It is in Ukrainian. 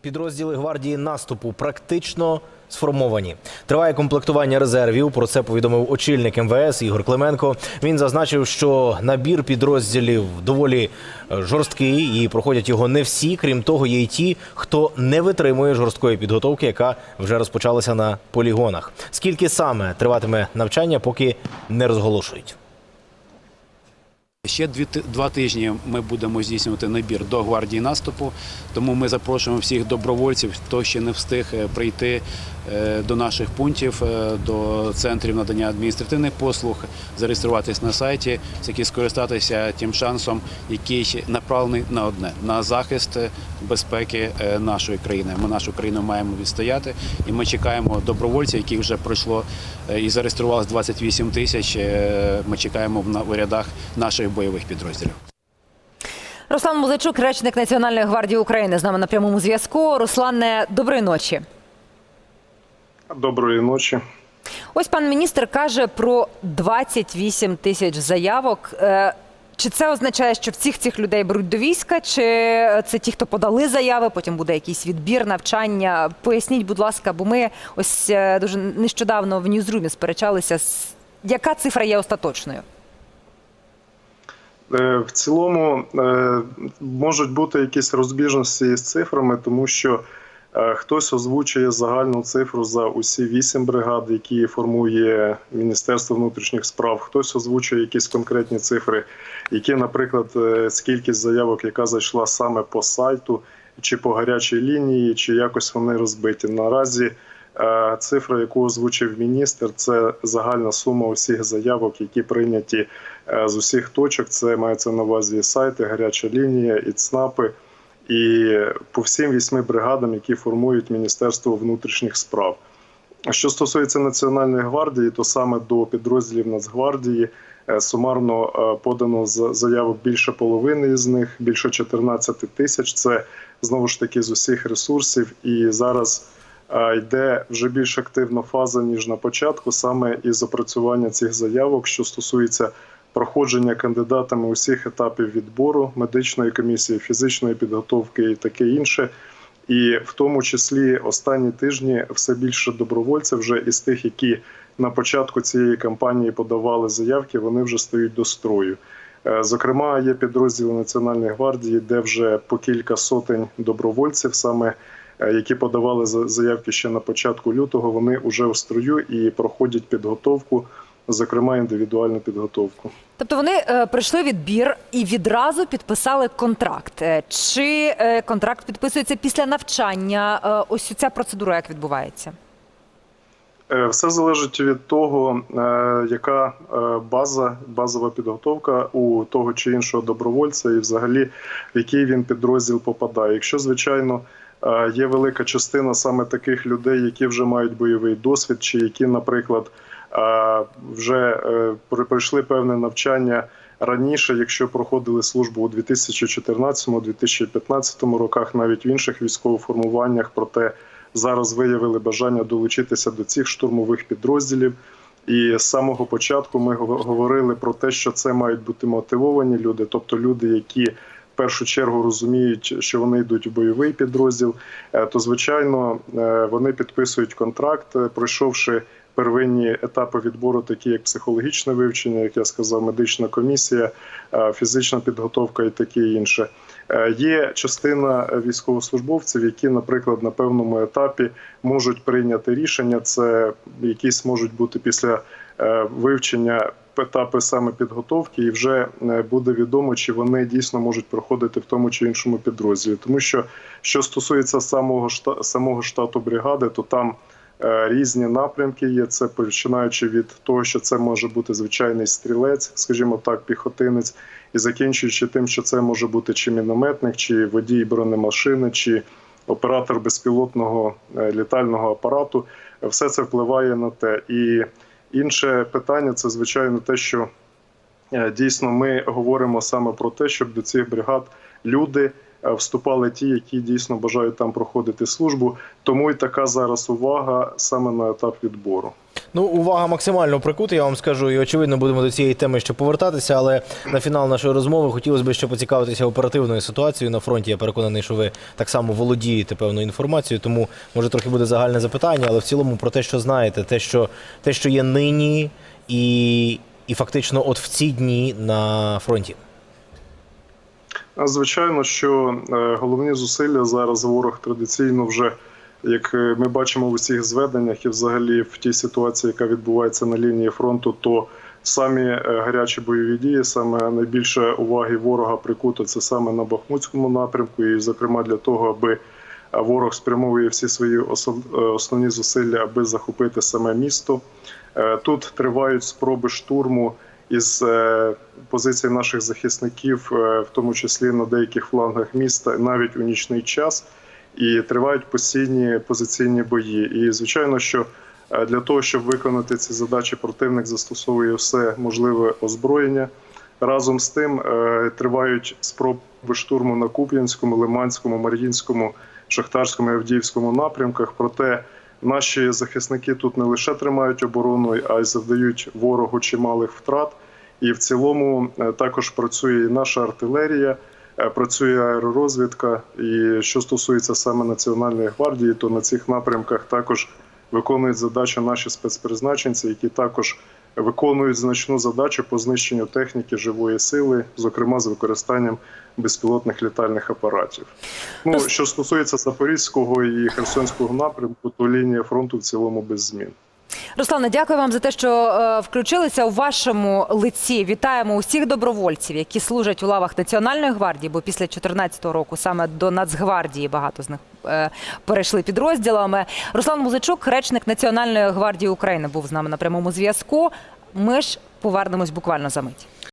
Підрозділи гвардії наступу практично сформовані. Триває комплектування резервів. Про це повідомив очільник МВС Ігор Клименко. Він зазначив, що набір підрозділів доволі е, жорсткий і проходять його не всі. Крім того, є й ті, хто не витримує жорсткої підготовки, яка вже розпочалася на полігонах. Скільки саме триватиме навчання, поки не розголошують. Ще дві два тижні ми будемо здійснювати набір до гвардії наступу. Тому ми запрошуємо всіх добровольців, хто ще не встиг е, прийти до наших пунктів, е, до центрів надання адміністративних послуг, зареєструватись на сайті, таки скористатися тим шансом, який направлений на одне на захист е, безпеки е, нашої країни. Ми нашу країну маємо відстояти, і ми чекаємо добровольців, яких вже пройшло е, і зареєструвалось 28 тисяч. Е, Ми чекаємо в рядах наших бойових підрозділів. Руслан Музичук, речник Національної гвардії України, з нами на прямому зв'язку. Руслане, доброї ночі. Доброї ночі. Ось пан міністр каже про 28 тисяч заявок. Е, Чи це означає, що всіх цих людей беруть до війська, чи це ті, хто подали заяви, потім буде якийсь відбір, навчання? Поясніть, будь ласка, бо ми ось е, дуже нещодавно в Ньюзрумі сперечалися, яка цифра є остаточною? Е, В цілому можуть бути якісь розбіжності з цифрами, тому що хтось озвучує загальну цифру за усі вісім бригад, які формує Міністерство внутрішніх справ. Хтось озвучує якісь конкретні цифри, які, наприклад, е, скількість заявок, яка зайшла саме по сайту, чи по гарячій лінії, чи якось вони розбиті. Наразі е, цифра, яку озвучив міністр, це загальна сума усіх заявок, які прийняті е, з усіх точок. Це мається на увазі сайти, гаряча лінія, і ЦНАПи. І по всім вісьми бригадам, які формують Міністерство внутрішніх справ. Що стосується Національної гвардії, то саме до підрозділів Нацгвардії е, сумарно е, подано заявок більше половини з них, більше 14 тисяч. Це знову ж таки з усіх ресурсів. І зараз е, йде вже більш активна фаза ніж на початку, саме із опрацювання цих заявок, що стосується проходження кандидатами усіх етапів відбору медичної комісії, фізичної підготовки і таке інше. І в тому числі останні тижні все більше добровольців вже із тих, які на початку цієї кампанії подавали заявки, вони вже стають до строю. Е, Зокрема, є підрозділи Національної гвардії, де вже по кілька сотень добровольців, саме е, які подавали за- заявки ще на початку лютого, вони вже в строю і проходять підготовку, зокрема індивідуальну підготовку. Тобто вони е, пройшли відбір і відразу підписали контракт. Е, Чи е, контракт підписується після навчання? Е, ось ця процедура як відбувається? Е, Все залежить від того, е, яка е, база, базова підготовка у того чи іншого добровольця, і взагалі в який він підрозділ попадає. Якщо звичайно є велика частина саме таких людей, які вже мають бойовий досвід, чи які, наприклад, вже е, пройшли певне навчання. Раніше, якщо проходили службу у 2014-2015 роках, навіть в інших військових формуваннях, проте зараз виявили бажання долучитися до цих штурмових підрозділів. І з самого початку ми гов- говорили про те, що це мають бути мотивовані люди, тобто люди, які в першу чергу розуміють, що вони йдуть в бойовий підрозділ, е, то звичайно е, вони підписують контракт, пройшовши первинні етапи відбору, такі як психологічне вивчення, як я сказав, медична комісія, е, фізична підготовка і таке інше. Е, Є частина військовослужбовців, які, наприклад, на певному етапі можуть прийняти рішення. Це якісь можуть бути після е, вивчення етапи саме підготовки, і вже буде відомо, чи вони дійсно можуть проходити в тому чи іншому підрозділі. Тому що що стосується самого самого штату бригади, то там різні напрямки є. Це починаючи від того, що це може бути звичайний стрілець, скажімо так, піхотинець, і закінчуючи тим, що це може бути чи мінометник, чи водій бронемашини, чи оператор безпілотного е, літального апарату. Все це впливає на те. І інше питання це звичайно те, що е, дійсно ми говоримо саме про те, щоб до цих бригад люди е, вступали ті, які дійсно бажають там проходити службу. Тому і така зараз увага саме на етап відбору. Ну, увага максимально прикута, я вам скажу, і очевидно будемо до цієї теми ще повертатися. Але на фінал нашої розмови хотілося б ще поцікавитися оперативною ситуацією на фронті. Я переконаний, що ви так само володієте певною інформацією, тому може трохи буде загальне запитання, але в цілому про те, що знаєте, те, що те, що є нині, і, і фактично, от в ці дні на фронті. Звичайно, що е, головні зусилля зараз ворог традиційно вже, як е, ми бачимо в усіх зведеннях, і взагалі в тій ситуації, яка відбувається на лінії фронту, то самі е, гарячі бойові дії, саме найбільше уваги ворога прикуто це саме на Бахмутському напрямку, і зокрема для того, аби ворог спрямовує всі свої основні зусилля, аби захопити саме місто. Тут тривають спроби штурму із позицій наших захисників, е, в тому числі на деяких флангах міста, навіть у нічний час, і тривають постійні позиційні бої. І звичайно, що е, для того, щоб виконати ці задачі, противник застосовує все можливе озброєння. Разом з тим е, тривають спроби штурму на Куп'янському, Лиманському, Мар'їнському, Шахтарському і Авдіївському напрямках. Проте наші захисники тут не лише тримають оборону, а й завдають ворогу чималих втрат. І в цілому е, також працює і наша артилерія, е, працює аеророзвідка. І що стосується саме Національної гвардії, то на цих напрямках також виконують задачі наші спецпризначенці, які також виконують значну задачу по знищенню техніки живої сили, зокрема з використанням безпілотних літальних апаратів. Ну що стосується Запорізького і Херсонського напрямку, то лінія фронту в цілому без змін. Руслане, дякую вам за те, що е, включилися у вашому лиці. Вітаємо усіх добровольців, які служать у лавах Національної гвардії, бо після 2014 року саме до Нацгвардії багато з них е, перейшли підрозділами. Руслан Музичук, речник Національної гвардії України, був з нами на прямому зв'язку. Ми ж повернемось буквально за мить.